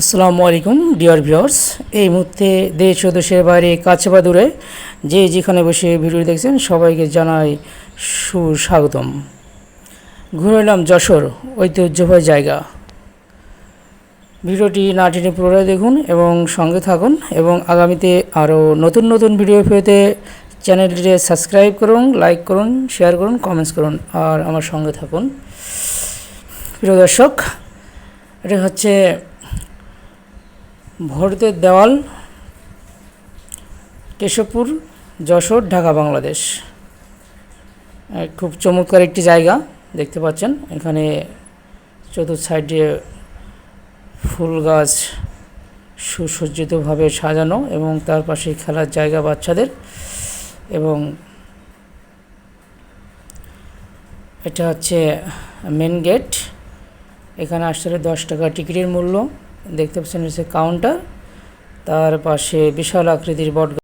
আসসালামু আলাইকুম, dear viewers. এই মুহূর্তে দেশ ও দেশের বাইরে, কাছে বা দূরে, যে যেখানে বসে ভিডিও দেখছেন, সবাইকে জানাই সুস্বাগতম। ঘুরে এলাম যশোর, ঐতিহ্যবাহী জায়গা। ভিডিওটি না টেনে পুরোটাই দেখুন এবং সঙ্গে থাকুন এবং আগামীতে আরও নতুন নতুন ভিডিও পেতে চ্যানেলটিতে সাবস্ক্রাইব করুন, লাইক করুন, শেয়ার করুন, কমেন্টস করুন আর আমার সঙ্গে থাকুন। প্রিয় দর্শক, এটা হচ্ছে ভরতের দেওয়াল, কেশবপুর, যশোর, ঢাকা, বাংলাদেশ। খুব চমৎকার একটি জায়গা, দেখতে পাচ্ছেন। এখানে চতুর্থ সাইডে ফুল গাছ সুসজ্জিতভাবে সাজানো এবং তার পাশে খেলার জায়গা বাচ্চাদের এবং এটা হচ্ছে মেন গেট। এখানে আসলে দশ টাকা টিকিটের মূল্য। দেখতে পাচ্ছেন হচ্ছে কাউন্টার তার পাশে বিশাল আকৃতির বট